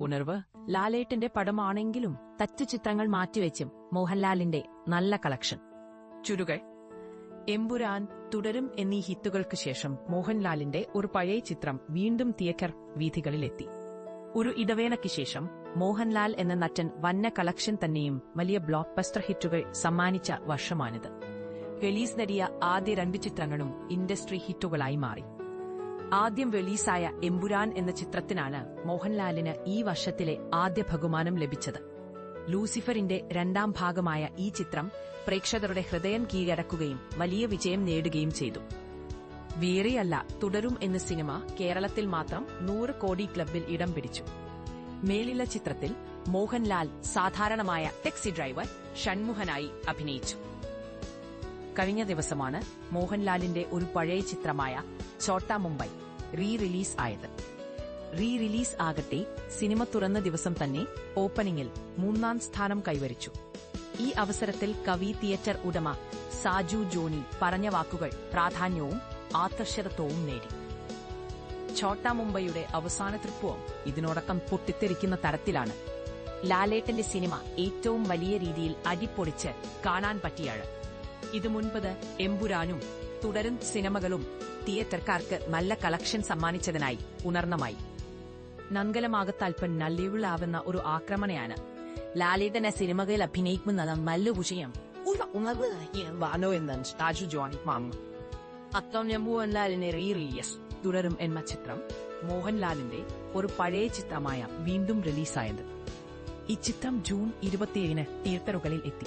ഉണർവ് ലാലേട്ടന്റെ പടമാണെങ്കിലും തറ്റു ചിത്രങ്ങൾ മാറ്റിവെച്ചും മോഹൻലാലിന്റെ നല്ല കളക്ഷൻ. ചുരുകൾ. എമ്പുരാൻ തുടരും എന്നീ ഹിറ്റുകൾക്ക് ശേഷം മോഹൻലാലിന്റെ ഒരു പഴയ ചിത്രം വീണ്ടും തിയേറ്റർ വീഥികളിലെത്തി. ഒരു ഇടവേളയ്ക്ക് ശേഷം മോഹൻലാൽ എന്ന നറ്റൻ വന്ന കളക്ഷൻ തന്നെയും വലിയ ബ്ലോക്ക് ബസ്റ്റർ ഹിറ്റുകൾ സമ്മാനിച്ച വർഷമാണിത്. റിലീസ് നേടിയ ആദ്യ രണ്ട് ചിത്രങ്ങളും ഇൻഡസ്ട്രി ഹിറ്റുകളായി മാറി. ആദ്യം റിലീസായ എമ്പുരാൻ എന്ന ചിത്രത്തിനാണ് മോഹൻലാലിന് ഈ വർഷത്തിലെ ആദ്യ ബഹുമാനം ലഭിച്ചത്. ലൂസിഫറിന്റെ രണ്ടാം ഭാഗമായ ഈ ചിത്രം പ്രേക്ഷകരുടെ ഹൃദയം കീഴടക്കുകയും വലിയ വിജയം നേടുകയും ചെയ്തു. വേറെയല്ല തുടരും എന്ന സിനിമ കേരളത്തിൽ മാത്രം നൂറ് കോടി ക്ലബിൽ ഇടം പിടിച്ചു. മേലില ചിത്രത്തിൽ മോഹൻലാൽ സാധാരണമായ ടാക്സി ഡ്രൈവർ ഷൺമുഖനായി അഭിനയിച്ചു. കഴിഞ്ഞ ദിവസമാണ് മോഹൻലാലിന്റെ ഒരു പഴയ ചിത്രമായ ചോട്ട മുംബൈ. റീ റിലീസ് ആയത്. റീ റിലീസ് ആകട്ടെ സിനിമ തുറന്ന ദിവസം തന്നെ ഓപ്പണിംഗിൽ മൂന്നാം സ്ഥാനം കൈവരിച്ചു. ഈ അവസരത്തിൽ കവി തിയേറ്റർ ഉടമ സാജു ജോണി പറഞ്ഞ വാക്കുകൾ പ്രാധാന്യവും ആകർഷകത്വവും നേടി. ഛോട്ട മുംബൈയുടെ അവസാന തൃപ്പവും ഇതിനോടക്കം പൊട്ടിത്തെറിക്കുന്ന തരത്തിലാണ് ലാലേട്ടന്റെ സിനിമ ഏറ്റവും വലിയ രീതിയിൽ അടിപ്പൊളിച്ച് കാണാൻ പറ്റിയാണ് ഇതു മുൻപത് എമ്പുരാനും തുടരും സിനിമകളും തിയേറ്റർക്കാർക്ക് നല്ല കളക്ഷൻ സമ്മാനിച്ചതിനായി ഉണർന്നമായി നങ്കലമാകത്തൽപ്പൻ നല്ലിയുള്ളാവുന്ന ഒരു ആക്രമണയാണ്. ലാലേട്ടനെ സിനിമകളിൽ അഭിനയിക്കുന്നത് നല്ല വിഷയം ഉണർവ് വാനോ എന്നാണ് ഷാജു ജോണി മാമ അത്തം മോഹൻലാലിനെ റീ റിലീസ് തുടരും എന്ന ചിത്രം. മോഹൻലാലിന്റെ ഒരു പഴയ ചിത്രമായ വീണ്ടും റിലീസായത്. ഈ ചിത്രം ജൂൺ ഇരുപത്തിയേഴിന് തിയേറ്ററുകളിൽ എത്തി.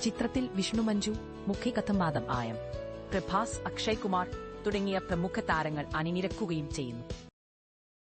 ചിത്രത്തിൽ വിഷ്ണു മഞ്ജു മുഖ്യകഥംവാദം ആയം. പ്രഭാസ് അക്ഷയ് കുമാർ തുടങ്ങിയ പ്രമുഖ താരങ്ങൾ അണിനിരക്കുകയും ചെയ്യുന്നു